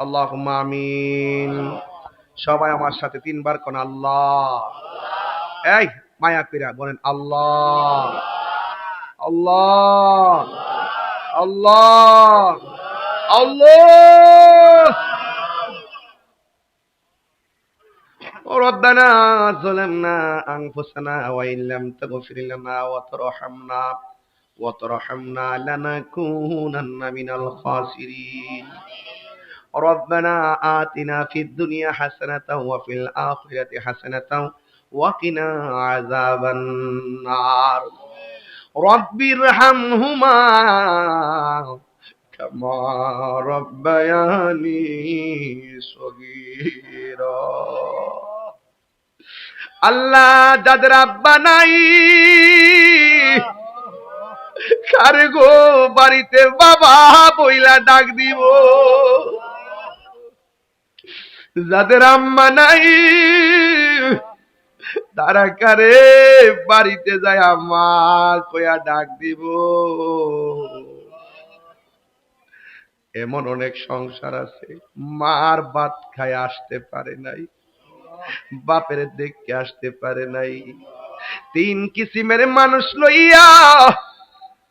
আল্লাহ আমিন সবাই আমার সাথে তিনবার কোন আল্লাহ এই মায়া কইরা বলেন আল্লাহ আল্লাহ আল্লাহ আল্লাহ ربنا ظلمنا أنفسنا وإن لم تغفر لنا وترحمنا وترحمنا لنكونن من الخاسرين ربنا آتنا في الدنيا حسنة وفي الآخرة حسنة وقنا عذاب النار رب ارحمهما كما ربياني صغيرا আল্লাহ যাদের আব্বা নাই কারে গো বাড়িতে বাবা বইলা ডাক দিব যাদের আম্মা নাই, তারা কারে বাড়িতে যায় আম্মা কয়া ডাক দিব। এমন অনেক সংসার আছে, মার ভাত খায় আসতে পারে নাই, বাপের দেখতে আসতে পারে নাই। তিন কিসিমের মানুষ লইয়া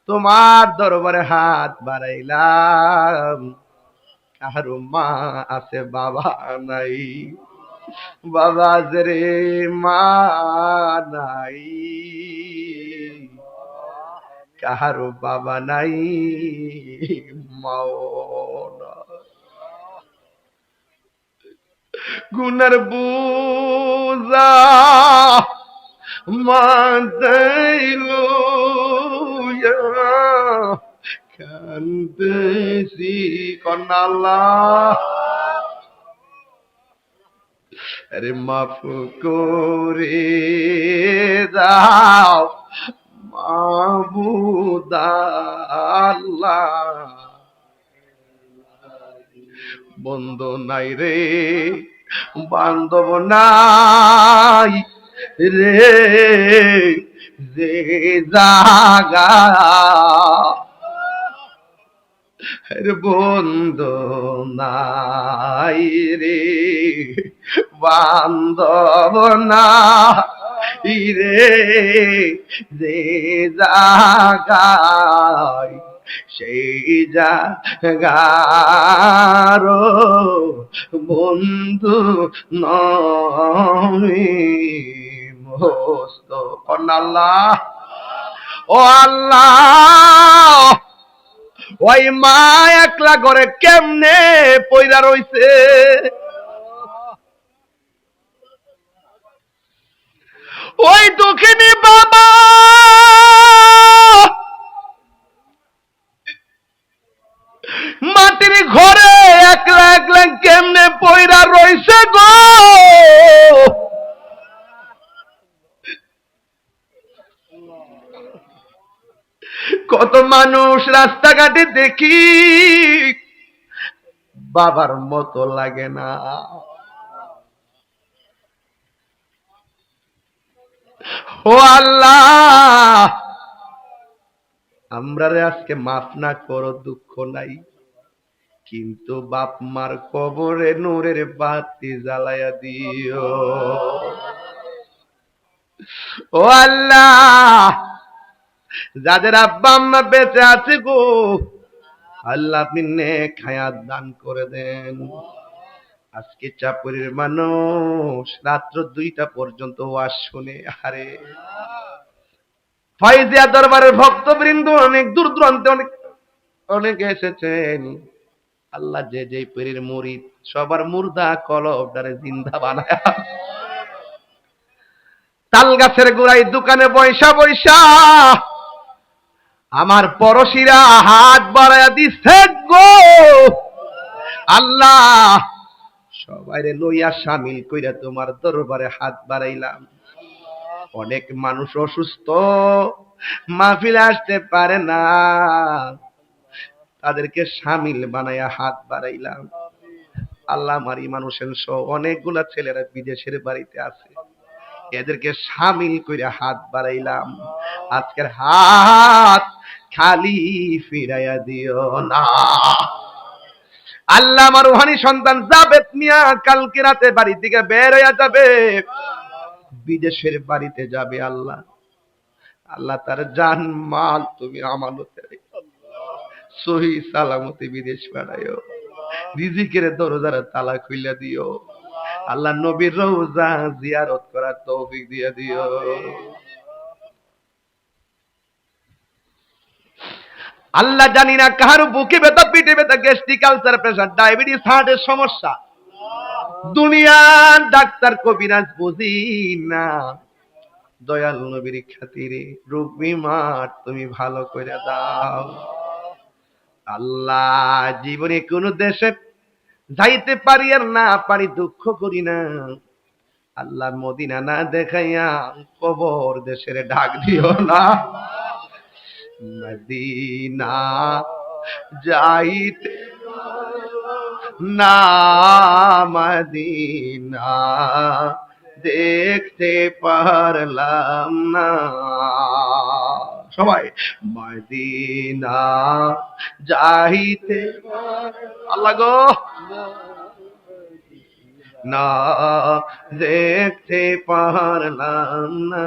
তোমার দরবারে হাত বাড়াইলাম। কারও মা আছে, বাবা নাই। বাবা রে, মা নাই। কাহারো বাবা নাই, মাও। গুনার বুজা মাদাইল কান্দেছি কনালা আরে মাফ করে দাও মাবুদাল্লাহ বন্ধ নাই রে, বান্ধব নাই রে, যে জাগা বন্ধ নাই রে, বান্ধব নাই রে। যে জাগায়, সেই জাগার বন্ধু নমি মস্ত আল্লাহ। ও আল্লাহ ওই মা একলা করে কেমনে পয়রা রইছে? ওই দুঃখিনী বাবা! মাটির ঘরে একলা একলা কেমনে পয়রা রইছে গো? কত মানুষ রাস্তাঘাটে দেখি, বাবার মতো লাগে না। ও আল্লাহ, আমরা আজকে মাফ না করো, দুঃখ নাই। কিন্তু বাপ মার কবরে নূরের বাতি জ্বালায়া দিও। ও আল্লাহ যাদের আব্বা আম্মা বেঁচে আছে গো, আল্লাহ আপনি নেক হায়াত দান করে দেন। আজকে চাপুরের মানুষ রাত্র দুইটা পর্যন্ত ওয়াজ শুনে, আরে। ফাইজিয়া দরবারের ভক্তবৃন্দ অনেক দূর দূরান্তে অনেক, অনেকে এসেছেন। আল্লাহ যে যে পীরের মুরিদ সবার মুর্দা কলবটারে জিন্দা বানায়। তাল গাছের গোড়ায় দোকানে বৈশা বৈশা। আমার পরশিরা হাত বাড়াইয়া দিচ্ছে গো। আল্লাহ, সবাইরে লইয়া সামিল কইরা তোমার দরবারে হাত বাড়াইলাম। অনেক মানুষ অসুস্থ, মাহফিলে আসতে পারে না। তাদেরকে সামিল বানাইয়া হাত বাড়াইলাম। আল্লাহ মারি মানুষের সহ অনেকগুলা ছেলেরা বিদেশের বাড়িতে আছে। এদেরকে সামিল করে হাত বাড়াইলাম। আজকের হাত খালি ফিরাইয়া দিও না। আল্লাহ আমার রুহানি সন্তান যাবে মিয়া, কালকে রাতে বাড়ি থেকে বের হয়ে যাবে। বিদেশের বাড়িতে যাবে আল্লাহ। আল্লাহ তার জান মাল তুমি আমানতে। সহি সালামতি বিদেশ পাঠাইও। রিজিকের দরজার তালা খুইলা দিও। আল্লাহ নবীর রোজা জিয়ারত করার তৌফিক দিয়ে দিও। আল্লাহ জানি না কাহার বুকে ব্যথা পিঠে ব্যথা গ্যাস্ট্রিক আলসার প্রেশার ডায়াবেটিস হার্টের সমস্যা। দুনিয়ার ডাক্তার কবিরাজ বুঝি না। দয়াল নবীর খাতিরে রোগ বিমার তুমি ভালো করে দাও। আল্লাহ জীবনে কোন দেশে যাইতে পারি আর না পারি দুঃখ করি না। আল্লাহ মদিনা না দেখাইয়া কবর দেশের ডাক দিও না। মদিনা যাইতে না, মদিনা দেখতে পারলাম না। সবাই, মদিনা যাইতে আল্লাহ গো। না, দেখতে পারলাম না।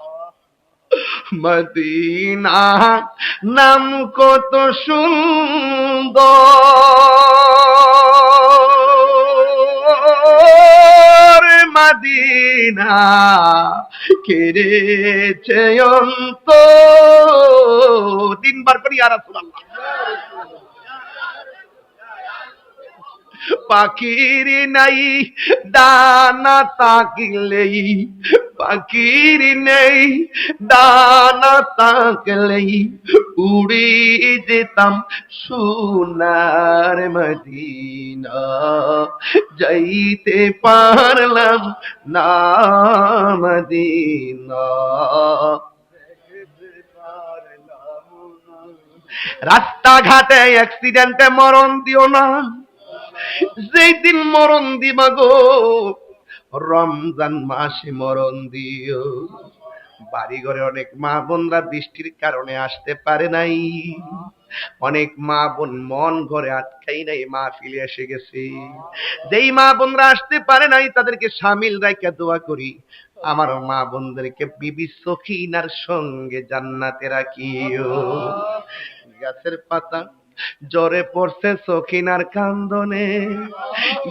মদিনা নাম কত সুন্দর। মদিনা কেড়েছে অন্ত তিনবার করি আর রাসূলুল্লাহ। পাখির নাই, দানা তাকলেই পাখির নেই, দানা তাকলেই উড়ি যেতাম সোনার মদিনা। যাইতে পারলাম না মদিনা। রাস্তাঘাটে অ্যাক্সিডেন্টে মরণ দিও না। যেই দিন মরণ দিবা গো, রমজান মাসে মরণ দিও। বাড়ি ঘরে অনেক মা বোনরা বৃষ্টির কারণে আসতে পারে নাই। অনেক মা বোন মন ঘরে আটকাই নাই মা ফিরে এসে গেছে। যেই মা বোনরা আসতে পারে নাই, তাদেরকে সামিল রাইকা দোয়া করি। আমার মা বোনদেরকে বিবি সখিনার সঙ্গে জান্নাতে রাখিও। গাছের পাতা জ্বরে পড়ছে সখিনার কান্দনে।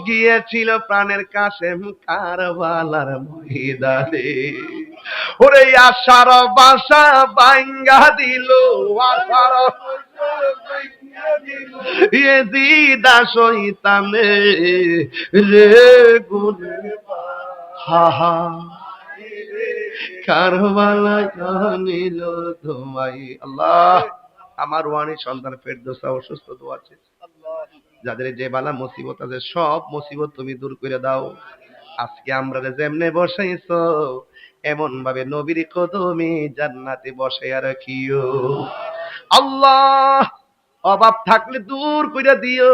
গিয়েছিল প্রাণের কাশেম কারবালার মহিদানে ওরে আশার বাসা বাঙ্গা দিল, আশার এ দিদা সইতামে রে গুনে হা হা। কারবালায় নিল তোমায়। আল্লাহ। আমার ওয়ানি সন্তান ফেরদোসা অসুস্থ তো আছে যাদের যে বালা মুসিবত আছে, সব মুসিবত তুমি দূর করে দাও। আজকে আমরা যেমনে বসাইছ এমন ভাবে নবীর কদমে জান্নাতে বসাইয়া রাখিও আল্লাহ, অভাব থাকলে দূর করে দিও।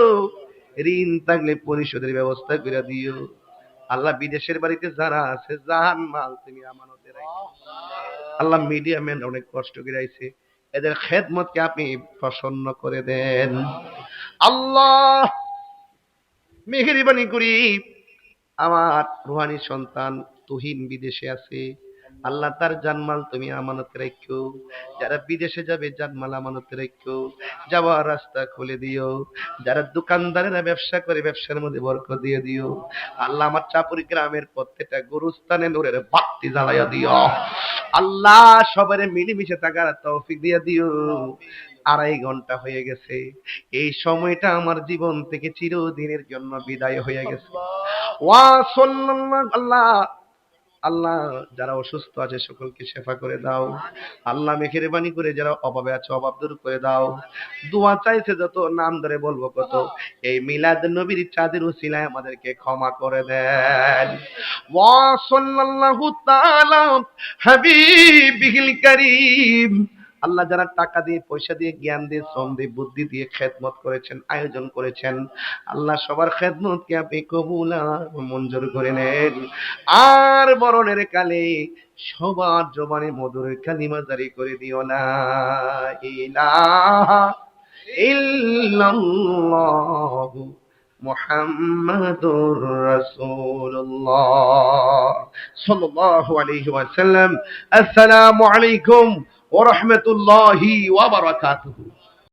ঋণ থাকলে পরিশোধের ব্যবস্থা করে দিও। আল্লাহ বিদেশের বাড়িতে যারা আছে, জাহান মাল তুমি আমানতে রাখো আল্লাহ মিডিয়া ম্যান অনেক কষ্ট করে আইছে। এদের খেদমতকে আপনি প্রসন্ন করে দেন। আল্লাহ মেহেরবানি করি আমার রুহানি সন্তান তুহিন বিদেশে আছে। আল্লাহ তার জানমাল তুমি আমানত রাখো। যারা বিদেশে যাবে জানমাল আমানত রাখো। যাওয়ার রাস্তা খুলে দিও। যারা দোকানদারেরা ব্যবসা করে ব্যবসার মধ্যে বরকত দিয়ে দিও। আল্লাহ আমার চাপুরি গ্রামের প্রত্যেকটা গরুস্থানে নূরের বাতি জ্বালাইয়া দিও। আল্লাহ সবারে মিলেমিশে থাকার তৌফিক দিয়ে দিও। আড়াই ঘণ্টা হয়ে গেছে। এই সময়টা আমার জীবন থেকে চিরদিনের জন্য বিদায় হয়ে গেছে। ওয়া সাল্লাল্লাহু আল্লাহ আল্লাহ যারা অসুস্থ আছে সকলকে সেফা করে দাও। আল্লাহ মেহেরবানি করে যারা অভাবে আছে অভাব দূর করে দাও। দোয়া চাইছে যত, নাম ধরে বলব কত। এই মিলাদ নবীর চাঁদের উসিলায় আমাদেরকে ক্ষমা করে দেন। ওয়া সাল্লাল্লাহু তাআলা হাবিবিল কারীম। আল্লাহ যারা টাকা দিয়ে, পয়সা দিয়ে, জ্ঞান দিয়ে, শ্রম দিয়ে, বুদ্ধি দিয়ে খেদমত করেছেন, আয়োজন করেছেন, আল্লাহ সবার খেদমতকে আপনি কবুল মঞ্জুর করে নেন। আর মরণের কালে সবার জবানে মধুর কালিমা জারি করে দিও না। ইলাহা ইল্লাল্লাহু রাসূলুল্লাহ সাল্লাল্লাহু আলাইহি ওয়াসাল্লাম। আসসালামু আলাইকুম। ওয়া রাহমাতুল্লাহি ওয়া বারাকাতুহু।